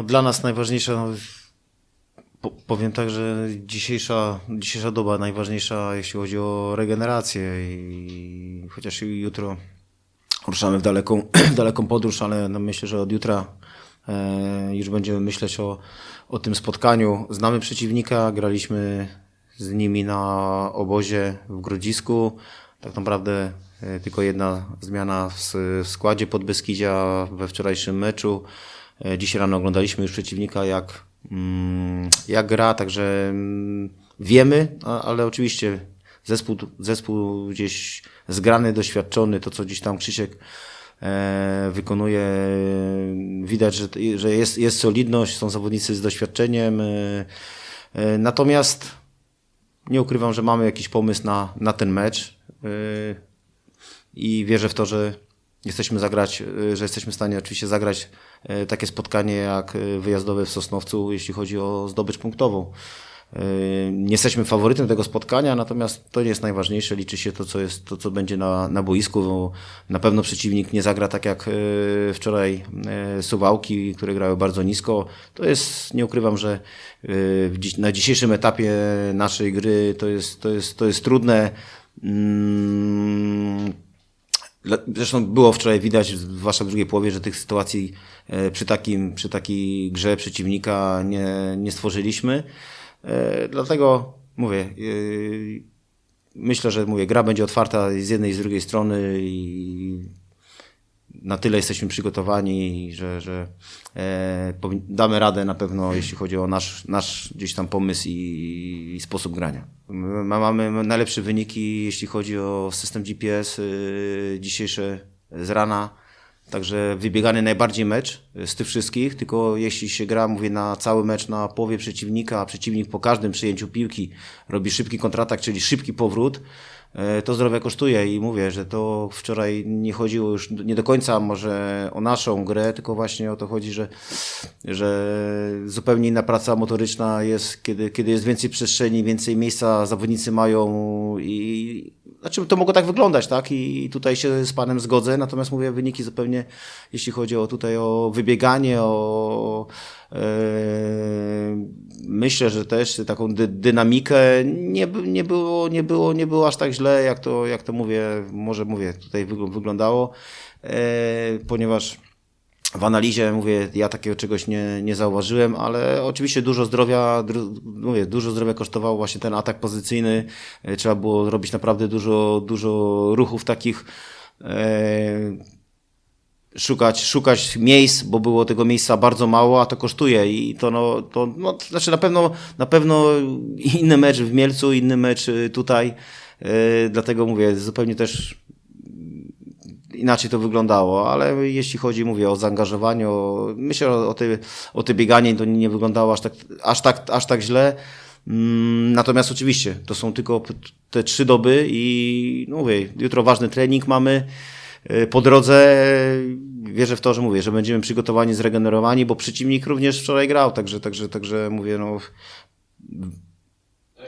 No, dla nas najważniejsza, no, po, powiem tak, że dzisiejsza, dzisiejsza doba najważniejsza, jeśli chodzi o regenerację i chociaż jutro ruszamy w daleką, w daleką podróż, ale no myślę, że od jutra e, już będziemy myśleć o, o tym spotkaniu. Znamy przeciwnika, graliśmy z nimi na obozie w Grodzisku. Tak naprawdę e, tylko jedna zmiana w, w składzie Podbeskidzia we wczorajszym meczu. E, Dzisiaj rano oglądaliśmy już przeciwnika, jak, mm, jak gra, także mm, wiemy, ale oczywiście zespół, zespół gdzieś zgrany, doświadczony, to co gdzieś tam Krzysiek e, wykonuje, widać, że, że jest, jest solidność, są zawodnicy z doświadczeniem. e, e, Natomiast nie ukrywam, że mamy jakiś pomysł na, na ten mecz i wierzę w to, że jesteśmy zagrać, yy, że jesteśmy w stanie oczywiście zagrać yy, takie spotkanie jak yy, wyjazdowe w Sosnowcu, jeśli chodzi o zdobycz punktową. Nie jesteśmy faworytem tego spotkania, natomiast to nie jest najważniejsze. Liczy się to, co, jest, to, co będzie na, na boisku. Bo na pewno przeciwnik nie zagra tak jak wczoraj Suwałki, które grały bardzo nisko. To jest, nie ukrywam, że na dzisiejszym etapie naszej gry to jest, to jest, to jest trudne. Mm, dla- Zresztą było wczoraj widać, zwłaszcza w drugiej połowie, że tych sytuacji e, przy, takim, przy takiej grze przeciwnika nie, nie stworzyliśmy. E, Dlatego mówię, e, myślę, że mówię, gra będzie otwarta z jednej i z drugiej strony i na tyle jesteśmy przygotowani, że, że e, damy radę na pewno, jeśli chodzi o nasz, nasz gdzieś tam pomysł i, i sposób grania. My mamy najlepsze wyniki, jeśli chodzi o system GPS y, dzisiejsze z rana. Także wybiegany najbardziej mecz z tych wszystkich, tylko jeśli się gra, mówię, na cały mecz na połowie przeciwnika, a przeciwnik po każdym przyjęciu piłki robi szybki kontratak, czyli szybki powrót, e, to zdrowie kosztuje i mówię, że to wczoraj nie chodziło już nie do końca może o naszą grę, tylko właśnie o to chodzi, że, że zupełnie inna praca motoryczna jest, kiedy, kiedy jest więcej przestrzeni, więcej miejsca zawodnicy mają i znaczy to mogło tak wyglądać, tak? I tutaj się z panem zgodzę, natomiast mówię wyniki zupełnie, jeśli chodzi o tutaj o wybieganie, o e, myślę, że też taką dy, dynamikę nie, nie było, nie było, nie było aż tak źle, jak to, jak to mówię, może mówię, tutaj wygl- wyglądało, e, ponieważ w analizie, mówię, ja takiego czegoś nie, nie zauważyłem, ale oczywiście dużo zdrowia, mówię, dużo zdrowia kosztował właśnie ten atak pozycyjny. E, Trzeba było robić naprawdę dużo, dużo ruchów takich, e, szukać, szukać miejsc, bo było tego miejsca bardzo mało, a to kosztuje i to no, to, no to znaczy na pewno, na pewno inny mecz w Mielcu, inny mecz y, tutaj, e, dlatego mówię, zupełnie też inaczej to wyglądało, ale jeśli chodzi, mówię, o zaangażowanie, o, myślę o, o, te, o te bieganie, to nie wyglądało aż tak, aż tak, aż tak źle. Mm, Natomiast oczywiście, to są tylko te trzy doby i no mówię, jutro ważny trening mamy y, po drodze. Wierzę w to, że mówię, że będziemy przygotowani, zregenerowani, bo przeciwnik również wczoraj grał, także, także, także mówię, no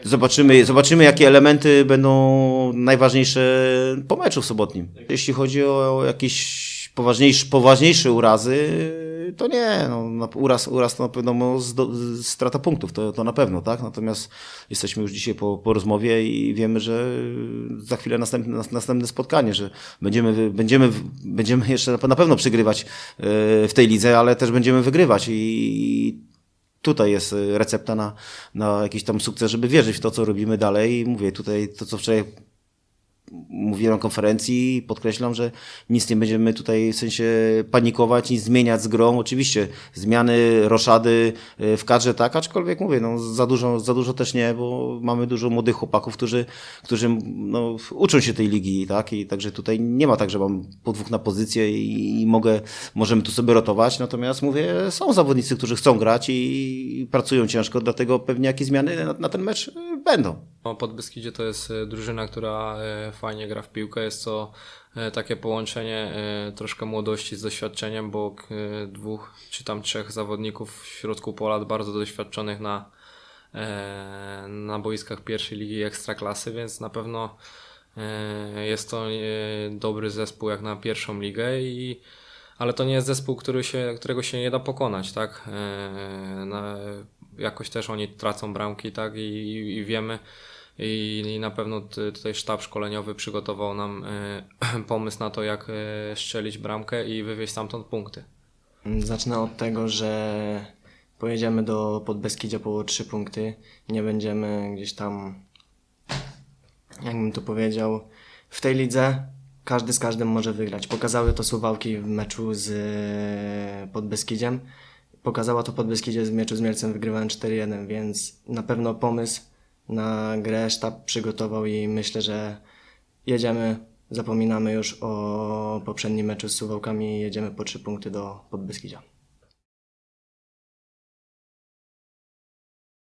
Zobaczymy, zobaczymy, jakie elementy będą najważniejsze po meczu w sobotnim. Jeśli chodzi o jakieś poważniejsze, poważniejsze urazy, to nie. No, uraz, uraz to na pewno strata punktów, to, to na pewno, tak? Natomiast jesteśmy już dzisiaj po, po rozmowie i wiemy, że za chwilę następne, nas- następne spotkanie, że będziemy, będziemy, będziemy jeszcze na pewno przegrywać e, w tej lidze, ale też będziemy wygrywać i tutaj jest recepta na, na jakiś tam sukces, żeby wierzyć w to, co robimy dalej. I mówię tutaj to, co wczoraj mówiłem na konferencji, podkreślam, że nic nie będziemy tutaj w sensie panikować, nic zmieniać z grą. Oczywiście zmiany, roszady y, w kadrze tak, aczkolwiek mówię, no za dużo, za dużo też nie, bo mamy dużo młodych chłopaków, którzy, którzy no, uczą się tej ligi, tak? I także tutaj nie ma tak, że mam po dwóch na pozycję i, i mogę, możemy tu sobie rotować, natomiast mówię, są zawodnicy, którzy chcą grać i, i pracują ciężko, dlatego pewnie jakieś zmiany na, na ten mecz y, będą. No, Podbeskidzie to jest e, drużyna, która e, fajnie gra w piłkę. Jest to e, takie połączenie troszkę młodości z doświadczeniem, bo dwóch czy tam trzech zawodników w środku pola bardzo doświadczonych na, na boiskach pierwszej ligi ekstraklasy, więc na pewno jest to dobry zespół jak na pierwszą ligę i ale to nie jest zespół, który się, którego się nie da pokonać, tak? Na, jakoś też oni tracą bramki, tak? I, i wiemy, i, i na pewno tutaj sztab szkoleniowy przygotował nam e, pomysł na to, jak e, strzelić bramkę i wywieźć stamtąd punkty. Zacznę od tego, że pojedziemy do Podbeskidzia po trzy punkty. Nie będziemy gdzieś tam, jakbym to powiedział, w tej lidze każdy z każdym może wygrać. Pokazały to Suwałki w meczu z e, Podbeskidziem. Pokazała to Podbeskidzie w meczu z Mielcem, wygrywałem 4-1, więc na pewno pomysł na grę sztab przygotował i myślę, że jedziemy, zapominamy już o poprzednim meczu z Suwałkami i jedziemy po trzy punkty do Podbeskidzia.